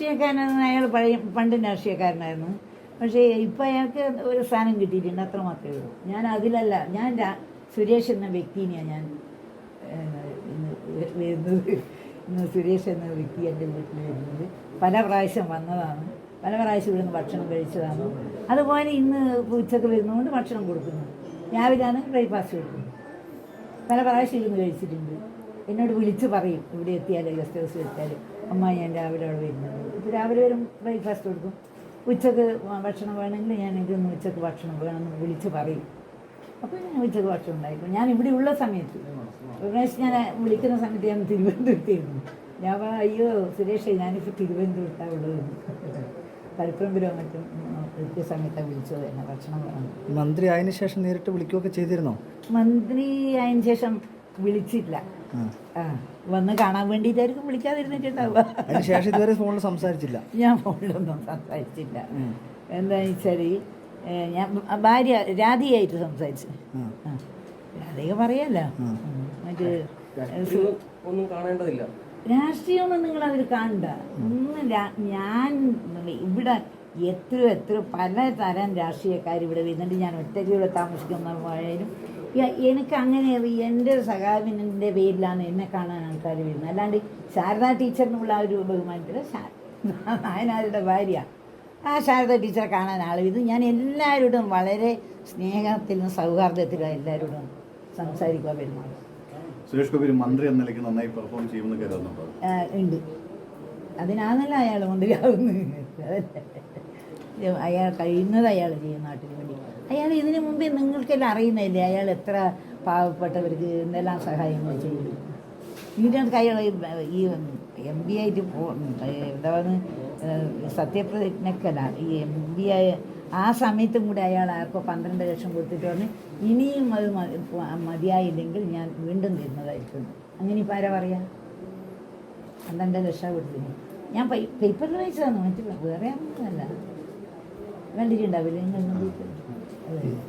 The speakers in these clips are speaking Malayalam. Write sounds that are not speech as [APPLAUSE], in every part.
രാഷ്ട്രീയക്കാരനായിരുന്നു അയാൾ പഴയ പണ്ട് രാഷ്ട്രീയക്കാരനായിരുന്നു. പക്ഷേ ഇപ്പം അയാൾക്ക് ഒരു സ്ഥാനം കിട്ടിയിട്ടുണ്ട് അത്ര മാത്രമേ ഉള്ളൂ. ഞാൻ അതിലല്ല ഞാൻ സുരേഷ് എന്ന വ്യക്തിനെയാണ് ഞാൻ ഇന്ന് വരുന്നത്. ഇന്ന് സുരേഷ് എന്ന വ്യക്തി എന്റെ വീട്ടിൽ വരുന്നത്. പല പ്രാവശ്യം വന്നതാണ്. പല പ്രാവശ്യം ഇവിടുന്ന് ഭക്ഷണം കഴിച്ചതാണ്. അതുപോലെ ഇന്ന് ഉച്ചയ്ക്ക് വരുന്നതുകൊണ്ട് ഭക്ഷണം കൊടുക്കുന്നു. രാവിലെയാണ് ബ്രേക്ക്ഫാസ്റ്റ് കൊടുക്കുന്നത്. പല പ്രാവശ്യം ഇരുന്ന് കഴിച്ചിട്ടുണ്ട്. എന്നോട് വിളിച്ച് പറയും ഇവിടെ എത്തിയാൽ ഗസ്റ്റ് ഹൗസ് എത്തിയാൽ അമ്മ ഞാൻ രാവിലെ അവിടെ വരുന്നത്. രാവിലെ വരും ബ്രേക്ക്ഫാസ്റ്റ് കൊടുക്കും. ഉച്ചയ്ക്ക് ഭക്ഷണം വേണമെങ്കിൽ ഞാൻ ഇതൊന്ന് ഉച്ചയ്ക്ക് ഭക്ഷണം വേണമെന്ന് വിളിച്ച് പറയും. അപ്പോൾ ഞാൻ ഉച്ചയ്ക്ക് ഭക്ഷണം ഉണ്ടായിരിക്കും. ഞാൻ ഇവിടെ ഉള്ള സമയത്ത്. പ്രാവശ്യം ഞാൻ വിളിക്കുന്ന സമയത്ത് ഞാൻ തിരുവനന്തപുരത്തായിരുന്നു. ഞാൻ പറ, അയ്യോ സുരേഷ് ഞാനിപ്പോൾ തിരുവനന്തപുരത്താണ് ഉള്ളത്. കൽപ്പുറമ്പിലോ മറ്റും കൃത്യസമയത്താണ് സമയത്താണ് വിളിച്ചത്. എന്നെ ഭക്ഷണം വേണം. മന്ത്രി ആയതിനു ശേഷം നേരിട്ട് വിളിക്കുകയൊക്കെ ചെയ്തിരുന്നോ? മന്ത്രി ആയതിനു ശേഷം വിളിച്ചില്ല. വന്ന് കാണാൻ വേണ്ടിയിട്ടായിരിക്കും വിളിക്കാതിരുന്നിട്ടുണ്ടാവുക ഇതുവരെ ഫോണിൽ സംസാരിച്ചില്ല. ഞാൻ ഫോണിലൊന്നും സംസാരിച്ചില്ല. എന്താണെന്ന് വെച്ചാൽ ഞാൻ ഭാര്യ രാധിയായിട്ട് സംസാരിച്ചു. രാധിക പറയല്ലോ. മറ്റേ ഒന്നും കാണേണ്ടതില്ല. രാഷ്ട്രീയമൊന്നും നിങ്ങൾ അതിൽ കാണണ്ട. ഒന്നും ഞാൻ ഇവിടെ എത്ര എത്ര പല തരം രാഷ്ട്രീയക്കാർ ഇവിടെ വരുന്നുണ്ട്. ഞാൻ ഒറ്റയ്ക്ക് ഇവിടെ താമസിക്കുന്ന പോയാലും യ- എനിക്ക് അങ്ങനെ എന്റെ സഹാബിന്റെ പേരിലാണ് എന്നെ കാണാൻ ആൾക്കാർ വരുന്നത്. അല്ലാണ്ട് ശാരദ ടീച്ചറിനുള്ള ആ ഒരു ബഹുമാനത്തിൽ നായനാരുടെ ഭാര്യ. ആ ശാരദ ടീച്ചറെ കാണാൻ ആൾ ഇത് ഞാൻ എല്ലാവരോടും വളരെ സ്നേഹത്തിലും സൗഹാർദ്ദത്തിലും എല്ലാവരോടും സംസാരിക്കുക പെരുമാറും സുരേഷ് ഗോപി മന്ത്രി എന്ന നിലയ്ക്ക് നന്നായി പെർഫോം ചെയ്യുമെന്ന് കരുതുന്നുണ്ടോ ഉണ്ട്. അതിനാണല്ലോ അയാൾ മന്ത്രിയാവുന്നത്. അയാൾ കഴിയുന്നത് അയാൾ ചെയ്യും നാട്ടിന് വേണ്ടി അയാൾ ഇതിനു മുമ്പേ നിങ്ങൾക്കെല്ലാം അറിയുന്നില്ലേ അയാൾ എത്ര പാവപ്പെട്ടവർക്ക് എന്തെല്ലാം സഹായങ്ങൾ ചെയ്തു? ഇതിനകത്ത് അയാൾ ഈ എം ബി ആയിട്ട് പോ എന്താണ് സത്യപ്രതിജ്ഞക്കല്ല. ഈ എം ബി ആയ ആ സമയത്തും കൂടെ അയാൾ ആർക്കോ പന്ത്രണ്ട് ലക്ഷം കൊടുത്തിട്ട് വന്ന് ഇനിയും അത് മതിയായില്ലെങ്കിൽ ഞാൻ വീണ്ടും തരുന്നതായിരിക്കും. അങ്ങനെ ഇപ്പം ആരാ പറയാ? പന്ത്രണ്ട് ലക്ഷം കൊടുത്തിന്. ഞാൻ പേപ്പറിൽ വായിച്ചതാണ്? മറ്റു വേറെ ഒന്നുമല്ല കണ്ടിട്ടുണ്ടാവില്ല? നിങ്ങൾ.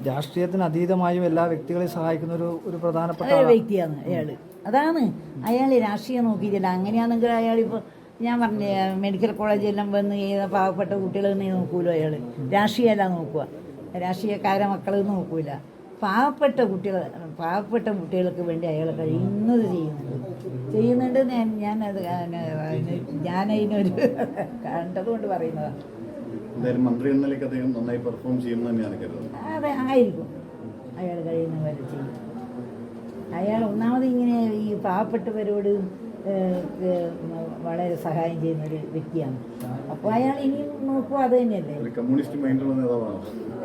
രാഷ്ട്രീയത്തിന് അതീതമായും എല്ലാ വ്യക്തികളെയും സഹായിക്കുന്ന ഒരു ഒരു പ്രധാനപ്പെട്ട അയാൾ. വ്യക്തിയാണ് അയാൾ. അതാണ്. അയാൾ രാഷ്ട്രീയം നോക്കിയിട്ടില്ല. അങ്ങനെയാണെങ്കിൽ അയാളിപ്പോൾ ഞാൻ പറഞ്ഞ മെഡിക്കൽ കോളേജെല്ലാം വന്ന് ചെയ്ത പാവപ്പെട്ട കുട്ടികളെന്ന് നോക്കൂലോ അയാൾ രാഷ്ട്രീയമല്ല നോക്കുക. രാഷ്ട്രീയക്കാരെ മക്കൾ നോക്കൂല. പാവപ്പെട്ട കുട്ടികൾ പാവപ്പെട്ട കുട്ടികൾക്ക് വേണ്ടി അയാൾ കഴിയുന്നത് ചെയ്യുന്നുണ്ട്. ചെയ്യുന്നുണ്ട് ഞാൻ ഞാൻ ഞാനത് ഞാനതിനൊരു കണ്ടതുകൊണ്ട് പറയുന്നതാണ് എന്തായാലും മന്ത്രി എന്ന നിലയ്ക്ക് അദ്ദേഹം നന്നായി പെർഫോം ചെയ്യുമെന്ന് തന്നെയാണ് കരുതുന്നത്. അതെ ആയിരിക്കും. അയാൾ കഴിയുന്ന പോലെ ചെയ്യും. അയാൾ ഒന്നാമത് ഇങ്ങനെ ഈ പാവപ്പെട്ടവരോട് വളരെ സഹായം ചെയ്യുന്ന ഒരു വ്യക്തിയാണ് അപ്പോൾ അയാൾ ഇനിയും നോക്കുക അത് തന്നെയല്ലേ?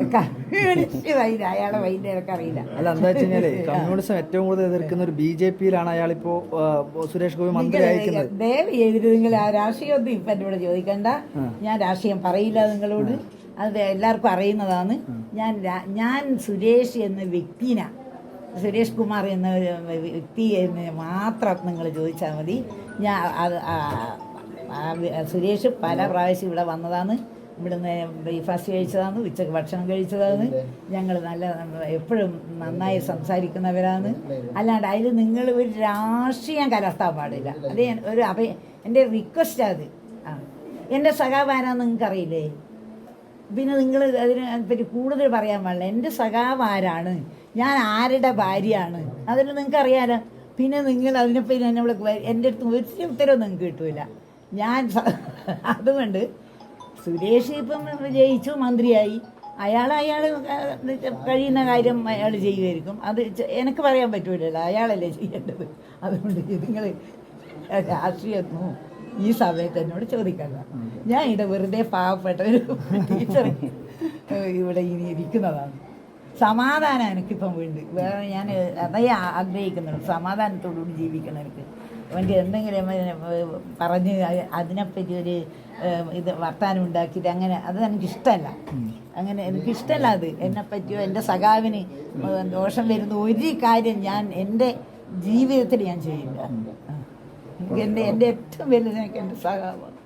കമ്മ്യൂണിസ്റ്റ് വൈദ്യ അയാളെ വൈദ്യ എനിക്കറിയില്ല അല്ല എന്താ വെച്ച് കഴിഞ്ഞാൽ കമ്മ്യൂണിസം ഏറ്റവും കൂടുതൽ എതിർക്കുന്ന ഒരു ബി ജെ പിയിലാണ് അയാളിപ്പോ ആ, സുരേഷ് ഗോപി മന്ത്രി അയക്കുന്നത് ദയവ് ചെയ്തിട്ട് നിങ്ങൾ ആ രാഷ്ട്രീയമൊന്നും ഇപ്പം എന്നോട് ചോദിക്കണ്ട. ഞാൻ രാഷ്ട്രീയം പറയില്ല നിങ്ങളോട്. അത് എല്ലാവർക്കും അറിയുന്നതാണ്. ഞാൻ ഞാൻ സുരേഷ് എന്ന വ്യക്തിന സുരേഷ് കുമാർ എന്ന വ്യക്തിയെ വ്യക്തി എന്ന് മാത്രം നിങ്ങൾ ചോദിച്ചാൽ മതി. ഞാൻ സുരേഷ് പല പ്രാവശ്യം ഇവിടെ വന്നതാണ്. ഇവിടുന്ന് ബ്രേക്ക്ഫാസ്റ്റ് കഴിച്ചതാണ് ഉച്ചയ്ക്ക് ഭക്ഷണം കഴിച്ചതാണ്. ഞങ്ങൾ നല്ല എപ്പോഴും നന്നായി സംസാരിക്കുന്നവരാണ്. അല്ലാണ്ട് അതിൽ നിങ്ങൾ ഒരു രാഷ്ട്രീയം കലർത്താൻ പാടില്ല. അത് ഒരു അഭയ എന്റെ റിക്വസ്റ്റ് അത്. ആ. എന്റെ സഖാവാരാന്ന് നിങ്ങൾക്ക് അറിയില്ലേ പിന്നെ നിങ്ങൾ അതിനെ പറ്റി കൂടുതൽ പറയാൻ പാടില്ല. എന്റെ സഖാവ് ആരാണ് ഞാൻ ആരുടെ ഭാര്യയാണ്? അതിന് നിങ്ങൾക്ക് അറിയാലോ പിന്നെ നിങ്ങൾ അതിനെപ്പറ്റി എന്നോട് എന്റെ അടുത്ത് ഒരു ഉത്തരവും നിങ്ങൾക്ക് കിട്ടൂല. ഞാൻ [LAUGHS] അതുകൊണ്ട് സുരേഷ് ഇപ്പം ജയിച്ചു മന്ത്രിയായി. അയാൾ അയാൾ കഴിയുന്ന കാര്യം അയാൾ ചെയ്യുമായിരിക്കും. അത് എനിക്ക് പറയാൻ പറ്റൂലല്ലോ. അയാളല്ലേ ചെയ്യേണ്ടത്. അതുകൊണ്ട് നിങ്ങൾ രാഷ്ട്രീയമൊന്നും ഈ സമയത്ത് എന്നോട് ചോദിക്കണ്ട. ഞാൻ ഇവിടെ വെറുതെ പാവപ്പെട്ട ഒരു [LAUGHS] ടീച്ചർ ഇവിടെ ഇനി ഇരിക്കുന്നതാണ്. സമാധാനം എനിക്കിപ്പം വേണ്ടി. വേറെ ഞാൻ അതേ ആഗ്രഹിക്കുന്നുള്ളൂ. സമാധാനത്തോടുകൂടി ജീവിക്കണം എനിക്ക്. അവന്റെ എന്തെങ്കിലും പറഞ്ഞ് അതിനെപ്പറ്റി ഒരു ഇത് വർത്താനം ഉണ്ടാക്കിയിട്ട് അങ്ങനെ അത് എനിക്കിഷ്ടമല്ല. അങ്ങനെ എനിക്കിഷ്ടമല്ല അത്. എന്നെപ്പറ്റിയോ എന്റെ സഖാവിന് ദോഷം വരുന്ന ഒരു കാര്യം ഞാൻ എന്റെ ജീവിതത്തിൽ ഞാൻ ചെയ്യില്ല. എനിക്ക് എന്റെ എന്റെ ഏറ്റവും വലുത് എനിക്ക് എന്റെ സഖാവാണ്.